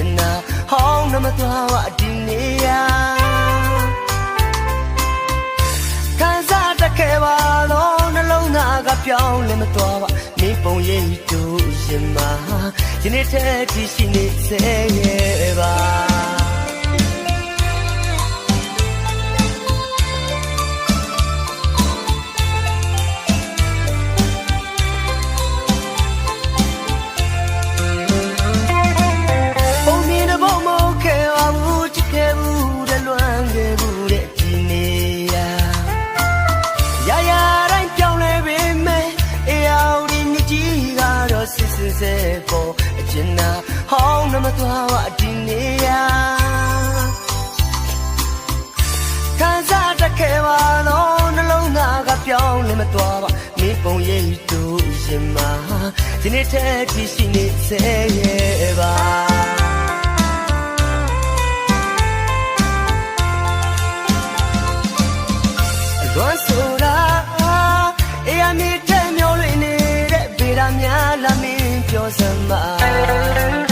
င်နာဟောင်းနမသွားဝဒီနေရခံစားတခဲပါတော့နှလုံးသားကပြောင်းလဲမသွားပါမင်းပုံရိပ်တို့ရင်မှာယနေ့တည်းတည်ရှိနေစေရဲ့ သွားဝဒီနေရာခံစားတခဲပါတော့နှလုံးသားကပြောင်းလဲမသွားပါမင်းပုံရိပ်တို့ရင်မှာဒီနေ့တည်းတည်ရှိနေစေရဲ့ပါလွမ်းဆိုတာအေးအမြင့်တဲ့မျောလွင်နေတဲ့ဗေဒများလာမင်းပြောစမ်းပါ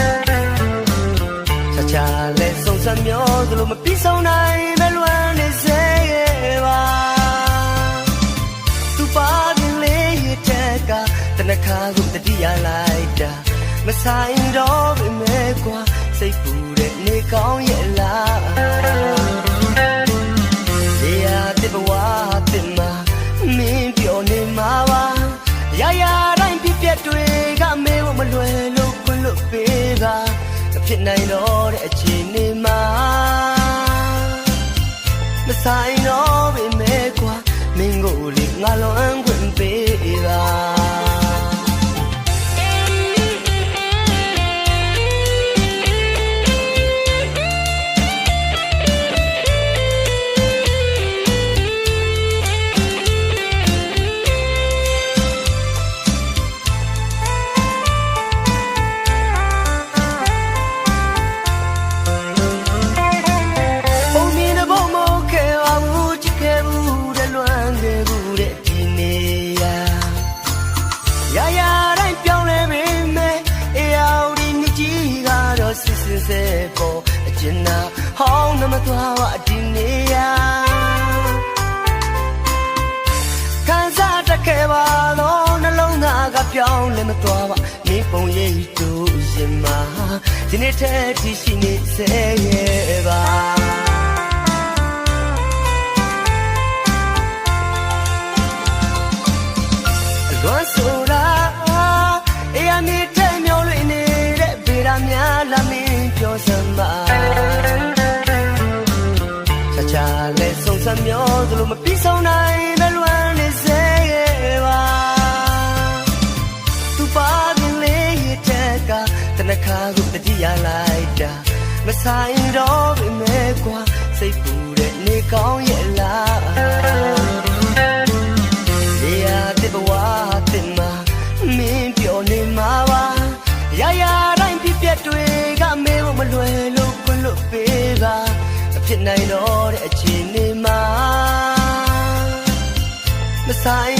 ချာချာလဲဆုံးစမ်းမျောသလိုမပြီးဆုံးနိုင်ပဲလွမ်းနေစေရဲ့ပါသူပါရင်လေးရတဲ့ကတနခါကိုတတိယလိုက်တာမဆိုင်တော့ပဲမဲကွာစိတ်ပူတဲ့နေကောင်းရဲ့ ဖြစ်နိုင်တော့တဲ့အချိန်နေမှာမဆိုင်တော့ ပေါ်အကျဉ်းနာဟောင်းနမသွားဝဒီနေရာခံစားတခဲပါတော့နှလုံးသားကပြောင်းလဲမသွားပါမင်းပုံရိပ်တို့ရင်မှာဒီနေ့တည်းတည်ရှိနေစေရဲ့ပါလွမ်းဆိုတာအေးအမြင့်တဲ့မျောလွင်နေတဲ့ဗေဒများလာမင်း ပြောစမ်းပါချာချာလဲဆုံးစမ်းမျောသလိုမပြီးဆုံးနိုင်ပဲလွမ်းနေစေရဲ့ပါသူပါရင်လေးရတဲ့ကတနခါကိုတတိယလိုက်တာမဆိုင်တော့ပေမဲ့ကွာစိတ်ပူတဲ့နေကောင်းရဲ့လားနေရာတစ်ဘဝတစ်မှာမင်းပြောနေမှာပါရရတိုင်းပြပြတွေကမေးဖို့မလွယ် လို့ခွင့်လို့ပေးတာမဖြစ်နိုင်တော့တဲ့အချိန်နေမှာမဆိုင်